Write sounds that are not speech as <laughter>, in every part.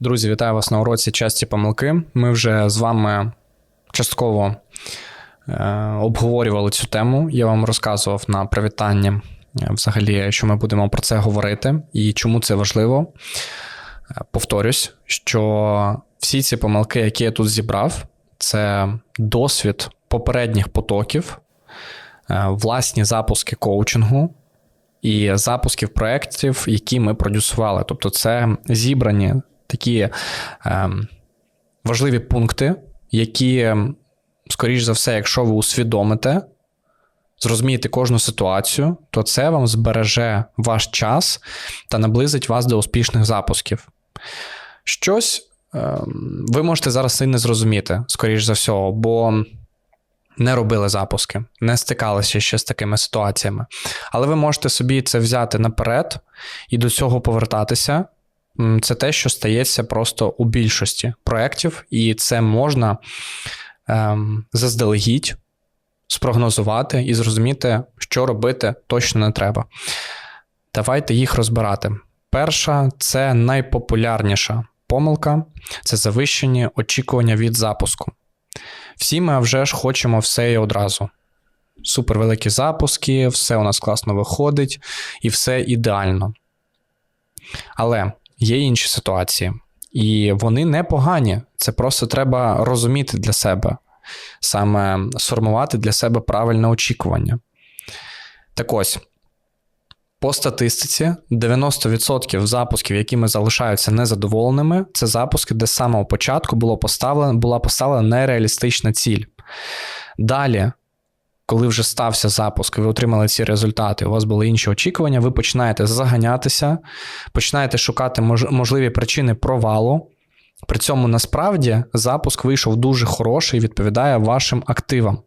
Друзі, вітаю вас на уроці часті помилки. Ми вже з вами частково е, обговорювали цю тему. Я вам розказував на привітанні, е, взагалі, що ми будемо про це говорити і чому це важливо. Е, Повторюсь, що всі ці помилки, які я тут зібрав, це досвід попередніх потоків, власні запуски коучингу і запусків проєктів, які ми продюсували. Тобто, це зібрані такі е, важливі пункти, які, скоріш за все, якщо ви усвідомите, зрозумієте кожну ситуацію, то це вам збереже ваш час та наблизить вас до успішних запусків. Щось е, ви можете зараз і не зрозуміти, скоріш за всього, бо не робили запуски, не стикалися ще з такими ситуаціями. Але ви можете собі це взяти наперед і до цього повертатися. Це те, що стається просто у більшості проєктів, і це можна ем, заздалегідь спрогнозувати і зрозуміти, що робити точно не треба. Давайте їх розбирати. Перша це найпопулярніша помилка це завищені очікування від запуску. Всі ми вже ж хочемо все і одразу. Супервеликі запуски, все у нас класно виходить, і все ідеально. Але є інші ситуації, і вони непогані. Це просто треба розуміти для себе, саме сформувати для себе правильне очікування. Так ось, по статистиці, 90% запусків, якими залишаються незадоволеними, це запуски, де з самого початку було поставлено, була поставлена нереалістична ціль. Далі, коли вже стався запуск, ви отримали ці результати, у вас були інші очікування, ви починаєте заганятися, починаєте шукати мож- можливі причини провалу. При цьому насправді запуск вийшов дуже хороший і відповідає вашим активам.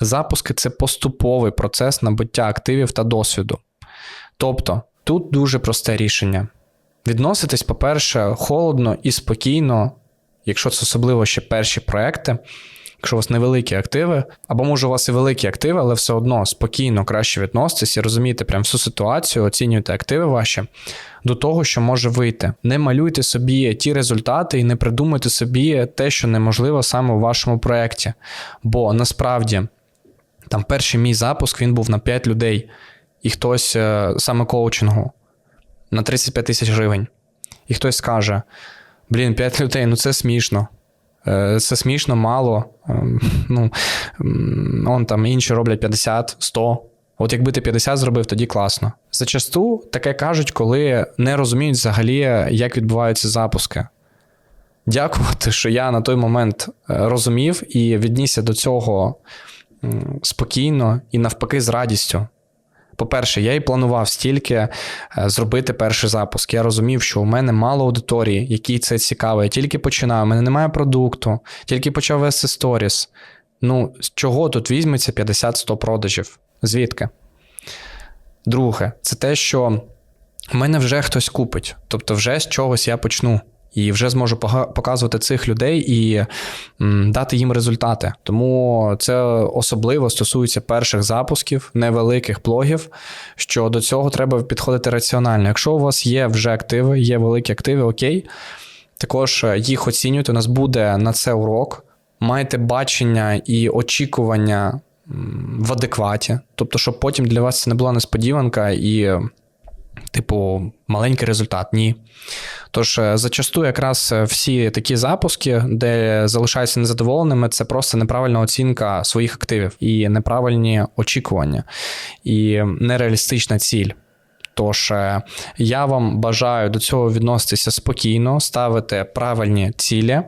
Запуски це поступовий процес набуття активів та досвіду. Тобто, тут дуже просте рішення. Відноситись, по-перше, холодно і спокійно, якщо це особливо ще перші проекти, якщо у вас невеликі активи, або може у вас і великі активи, але все одно спокійно краще відноситись і розумієте прям всю ситуацію, оцінюєте активи ваші до того, що може вийти. Не малюйте собі ті результати і не придумуйте собі те, що неможливо саме у вашому проєкті. Бо насправді там перший мій запуск він був на 5 людей, і хтось е, саме коучингу на 35 тисяч гривень. І хтось скаже: блін, 5 людей, ну це смішно. Е, Це смішно, мало. Ем, Ну, он там інші роблять 50, 100. От якби ти 50 зробив, тоді класно. Зачасту таке кажуть, коли не розуміють взагалі, як відбуваються запуски. Дякувати, що я на той момент е, розумів і віднісся до цього спокійно і навпаки з радістю. По-перше, я і планував стільки е, зробити перший запуск. Я розумів, що у мене мало аудиторії, якій це цікаво. Я тільки починав, у мене немає продукту, тільки почав вести сторіс. Ну, з чого тут візьметься 50-100 продажів? Звідки? Друге, це те, що в мене вже хтось купить, тобто вже з чогось я почну. І вже зможу показувати цих людей і дати їм результати. Тому це особливо стосується перших запусків, невеликих блогів. Що до цього треба підходити раціонально. Якщо у вас є вже активи, є великі активи, окей. Також е, їх оцінюйте. У нас буде на це урок. Майте бачення і очікування в адекваті. Тобто, щоб потім для вас це не була несподіванка і, типу, маленький результат. Ні. Тож, е, зачасту, якраз е, всі такі запуски, де залишаються незадоволеними, це просто неправильна оцінка своїх активів і неправильні очікування, і нереалістична ціль. Тож е, я вам бажаю до цього відноситися спокійно, ставити правильні цілі,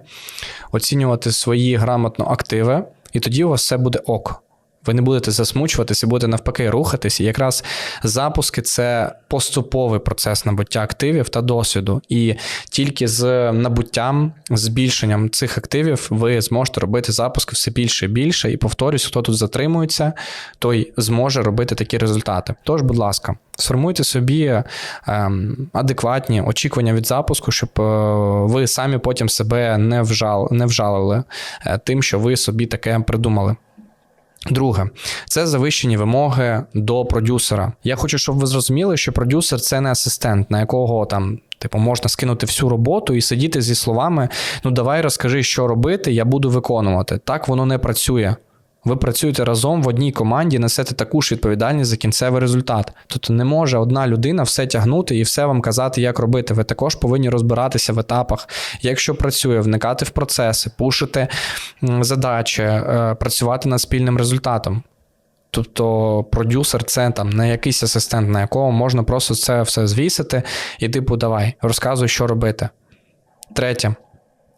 оцінювати свої грамотно активи, і тоді у вас все буде ок. Ви не будете засмучуватися, будете навпаки рухатись. І якраз запуски це поступовий процес набуття активів та досвіду. І тільки з набуттям, збільшенням цих активів ви зможете робити запуски все більше і більше. І повторюсь, хто тут затримується, той зможе робити такі результати. Тож, будь ласка, сформуйте собі ем, адекватні очікування від запуску, щоб е, ви самі потім себе не вжал, не вжалили е, тим, що ви собі таке придумали. Друге, це завищені вимоги до продюсера. Я хочу, щоб ви зрозуміли, що продюсер це не асистент, на якого там Типу, можна скинути всю роботу і сидіти зі словами: ну давай розкажи, що робити, я буду виконувати. Так воно не працює. Ви працюєте разом в одній команді, несете таку ж відповідальність за кінцевий результат. Тобто не може одна людина все тягнути і все вам казати, як робити. Ви також повинні розбиратися в етапах, якщо працює, вникати в процеси, пушити задачі, е, працювати над спільним результатом. Тобто продюсер це там не якийсь асистент, на якого можна просто це все звісити, і типу, давай, розказуй, що робити. Третє.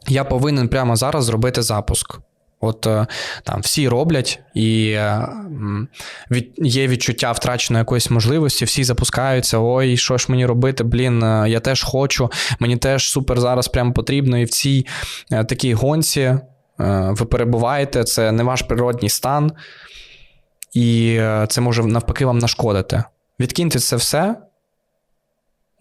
Я повинен прямо зараз зробити запуск. От е, там всі роблять, і е, від, є відчуття втраченої якоїсь можливості, всі запускаються. Ой, що ж мені робити? Блін, е, я теж хочу, мені теж супер зараз прямо потрібно. І в цій такій гонці ви перебуваєте, це не ваш природній стан, і це може навпаки вам нашкодити. Відкиньте це все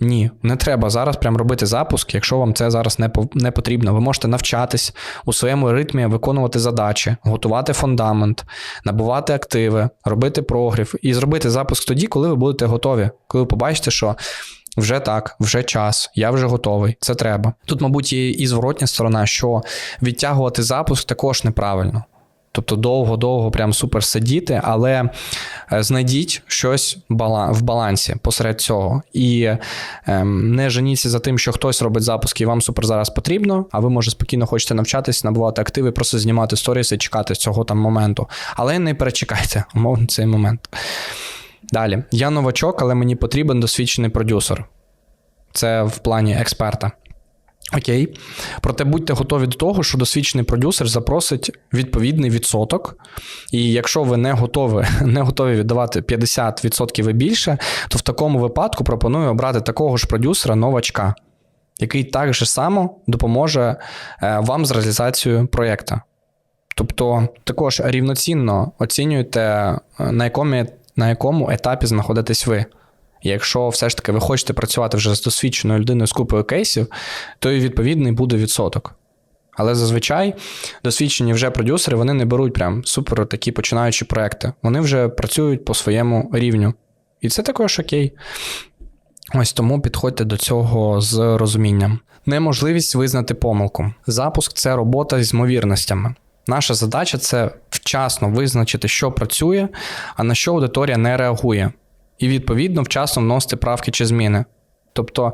ні, не треба зараз прям робити запуск, якщо вам це зараз не не потрібно. Ви можете навчатись у своєму ритмі виконувати задачі, готувати фундамент, набувати активи, робити прогрів і зробити запуск тоді, коли ви будете готові, коли ви побачите, що. Вже так, вже час, я вже готовий, це треба. Тут, мабуть, є і зворотня сторона, що відтягувати запуск також неправильно. Тобто довго-довго прям супер сидіти, але е, знайдіть щось в балансі посеред цього. І ем, не женіться за тим, що хтось робить запуски і вам супер зараз потрібно, а ви, може, спокійно хочете навчатися, набувати активи, просто знімати сторіси і чекати цього там моменту. Але не перечекайте, <laughs> умовно, цей момент. Далі. Я новачок, але мені потрібен досвідчений продюсер. Це в плані експерта. Окей. Проте будьте готові до того, що досвідчений продюсер запросить відповідний відсоток. І якщо ви не готові <laughs> не готові віддавати 50% і більше, то в такому випадку пропоную обрати такого ж продюсера новачка, який так же само допоможе е, вам з реалізацією проєкту. Тобто, також рівноцінно оцінюйте, е, на якому, на якому етапі знаходитесь ви. Якщо все ж таки ви хочете працювати вже з досвідченою людиною з купою кейсів, то і відповідний буде відсоток. Але зазвичай досвідчені вже продюсери вони не беруть прям супер такі починаючі проекти. Вони вже працюють по своєму рівню. І це також окей. Ось тому підходьте до цього з розумінням. Неможливість визнати помилку. Запуск це робота з ймовірностями. Наша задача це вчасно визначити, що працює, а на що аудиторія не реагує і, відповідно, вчасно вносити правки чи зміни. Тобто,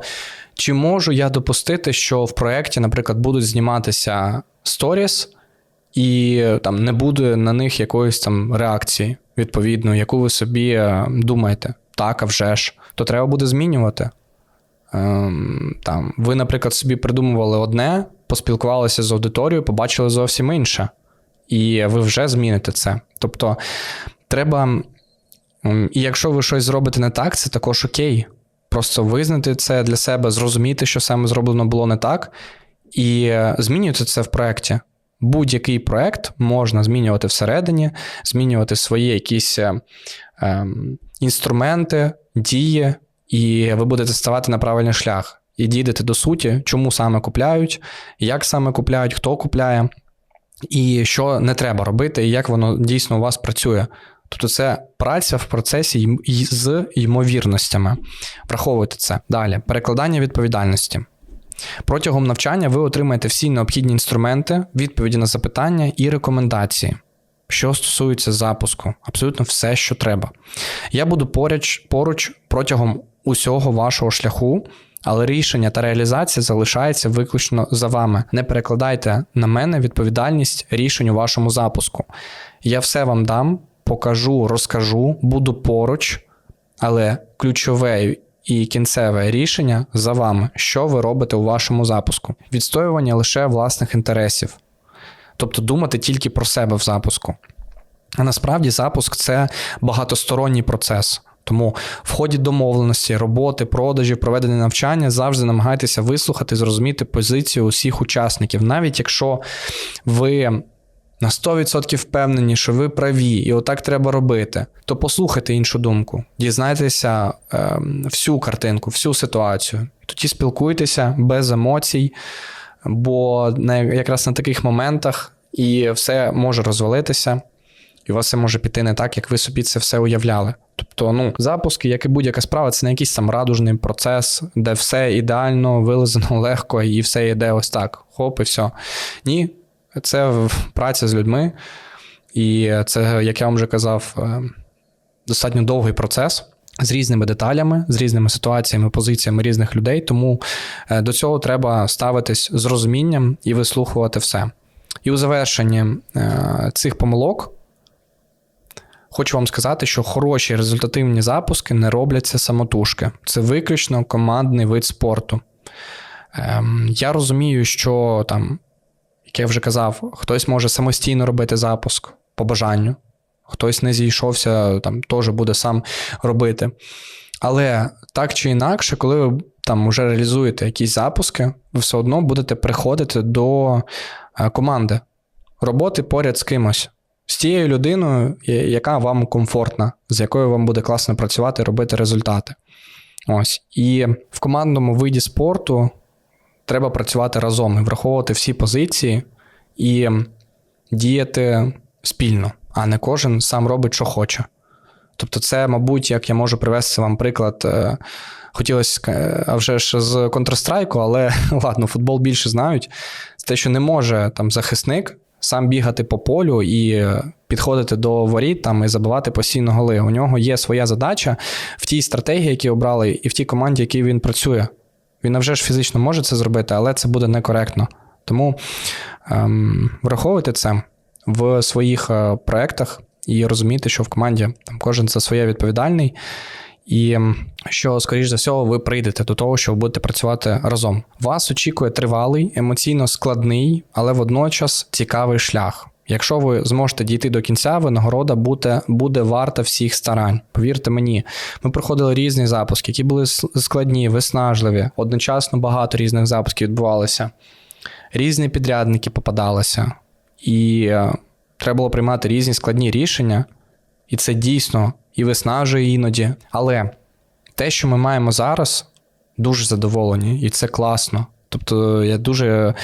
чи можу я допустити, що в проєкті, наприклад, будуть зніматися сторіс, і там не буде на них якоїсь там реакції, відповідно, яку ви собі е, думаєте, так, а вже ж, то треба буде змінювати. Ем, там, Ви, наприклад, собі придумували одне, поспілкувалися з аудиторією, побачили зовсім інше. І ви вже зміните це. Тобто, треба і якщо ви щось зробите не так, це також окей. Просто визнати це для себе, зрозуміти, що саме зроблено було не так, і е, змінювати це в проєкті. Будь-який проєкт можна змінювати всередині, змінювати свої якісь е, е, інструменти, дії, і ви будете ставати на правильний шлях. І дійдете до суті, чому саме купляють, як саме купляють, хто купляє, і що не треба робити, і як воно дійсно у вас працює. Тобто це праця в процесі з ймовірностями. Враховуйте це. Далі, перекладання відповідальності. Протягом навчання ви отримаєте всі необхідні інструменти, відповіді на запитання і рекомендації, що стосується запуску, абсолютно все, що треба. Я буду поруч, поруч протягом усього вашого шляху, але рішення та реалізація залишається виключно за вами. Не перекладайте на мене відповідальність рішень у вашому запуску. Я все вам дам покажу, розкажу, буду поруч, але ключове і кінцеве рішення за вами, що ви робите у вашому запуску. Відстоювання лише власних інтересів. Тобто думати тільки про себе в запуску. А насправді запуск це багатосторонній процес. Тому в ході домовленості, роботи, продажі, проведення навчання завжди намагайтеся вислухати, зрозуміти позицію усіх учасників, навіть якщо ви на 100% впевнені, що ви праві, і отак треба робити, то послухайте іншу думку, дізнайтеся е, всю картинку, всю ситуацію. Тоді спілкуйтеся без емоцій, бо на, якраз на таких моментах і все може розвалитися. і у вас все може піти не так, як ви собі це все уявляли. Тобто, ну, запуски, як і будь-яка справа, це не якийсь там радужний процес, де все ідеально вилизано <laughs> легко і все йде ось так. Хоп, і все. Ні, це праця з людьми, і це, як я вам вже казав, е, достатньо довгий процес. З різними деталями, з різними ситуаціями, позиціями різних людей, тому е, до цього треба ставитись з розумінням і вислухувати все. І у завершенні е, цих помилок хочу вам сказати, що хороші результативні запуски не робляться самотужки. Це виключно командний вид спорту. Ем, я розумію, що там, як я вже казав, хтось може самостійно робити запуск по бажанню, хтось не зійшовся, там теж буде сам робити. Але так чи інакше, коли ви там вже реалізуєте якісь запуски, ви все одно будете приходити до е, команди, роботи поряд з кимось, з тією людиною, яка вам комфортна, з якою вам буде класно працювати, робити результати. Ось. І в командному виді спорту треба працювати разом і враховувати всі позиції і діяти спільно, а не кожен сам робить, що хоче. Тобто, це, мабуть, як я можу привести вам приклад. е, Хотілося, ска- а вже ж з Counter-Strike, але <laughs> ладно, футбол більше знають. Те, що не може там захисник сам бігати по полю і е, підходити до воріт там і забивати постійно голи. У нього є своя задача в тій стратегії, які обрали, і в тій команді, в якій він працює. Він вже ж фізично може це зробити, але це буде некоректно. Тому ем, враховуйте це в своїх е, проєктах і розумійте, що в команді там кожен за своє відповідальний. І що, скоріш за всього, ви прийдете до того, що ви будете працювати разом. Вас очікує тривалий, емоційно складний, але водночас цікавий шлях. Якщо ви зможете дійти до кінця, винагорода буде, буде варта всіх старань. Повірте мені, ми проходили різні запуски, які були складні, виснажливі. Одночасно багато різних запусків відбувалося. Різні підрядники попадалися, і е, треба було приймати різні складні рішення. І це дійсно і виснажує іноді. Але те, що ми маємо зараз, дуже задоволені, і це класно. Тобто я дуже е,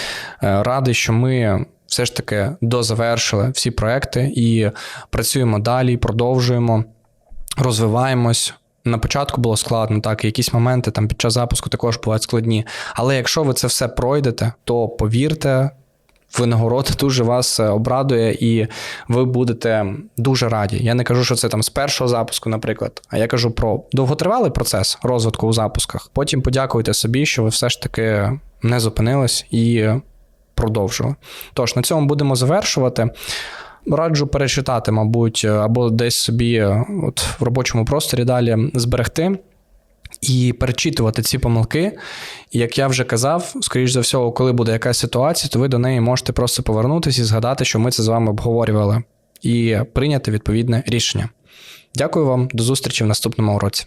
радий, що ми все ж таки дозавершили всі проекти і працюємо далі, продовжуємо, розвиваємось. На початку було складно, так, і якісь моменти там під час запуску також бувають складні. Але якщо ви це все пройдете, то повірте, винагорода <laughs> дуже вас е, обрадує, і ви будете дуже раді. Я не кажу, що це там з першого запуску, наприклад, а я кажу про довготривалий процес розвитку у запусках. Потім подякуйте собі, що ви все ж таки не зупинились і продовжили. Тож на цьому будемо завершувати. Раджу перечитати, мабуть, або десь собі е, от в робочому просторі далі зберегти і перечитувати ці помилки. І як я вже казав, скоріш за всього, коли буде якась ситуація, то ви до неї можете просто повернутися і згадати, що ми це з вами обговорювали, і прийняти відповідне рішення. Дякую вам, до зустрічі в наступному уроці.